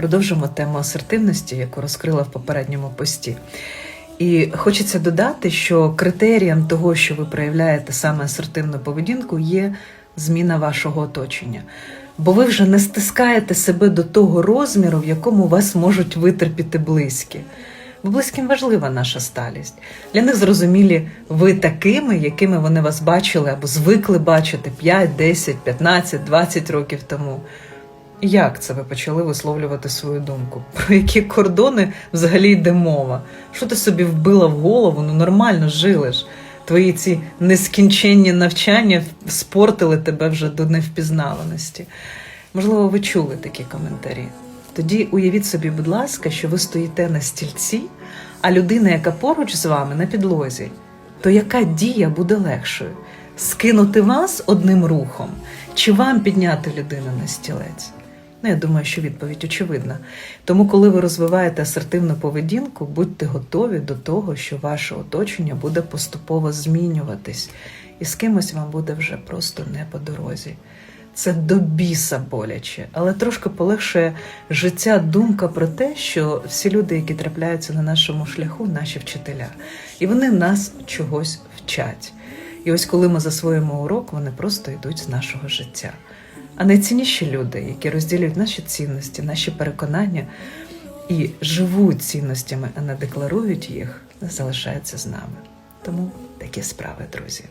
Продовжимо тему асертивності, яку розкрила в попередньому пості. І хочеться додати, що критерієм того, що ви проявляєте саме асертивну поведінку, є зміна вашого оточення. Бо ви вже не стискаєте себе до того розміру, в якому вас можуть витерпіти близькі. Бо близьким важлива наша сталість. Для них зрозумілі ви такими, якими вони вас бачили або звикли бачити 5, 10, 15, 20 років тому. Як це ви почали висловлювати свою думку? Про які кордони взагалі йде мова? Що ти собі вбила в голову? Ну нормально жили ж. Твої ці нескінченні навчання спортили тебе вже до невпізнаваності. Можливо, ви чули такі коментарі. Тоді уявіть собі, будь ласка, що ви стоїте на стільці, а людина, яка поруч з вами на підлозі, то яка дія буде легшою? Скинути вас одним рухом чи вам підняти людину на стілець? Ну, я думаю, що відповідь очевидна. Тому, коли ви розвиваєте асертивну поведінку, будьте готові до того, що ваше оточення буде поступово змінюватись, і з кимось вам буде вже просто не по дорозі. Це до біса боляче, але трошки полегшує життя думка про те, що всі люди, які трапляються на нашому шляху, наші вчителя, і вони нас чогось вчать. І ось коли ми засвоїмо урок, вони просто йдуть з нашого життя. А найцінніші люди, які розділюють наші цінності, наші переконання і живуть цінностями, а не декларують їх, залишаються з нами. Тому такі справи, друзі.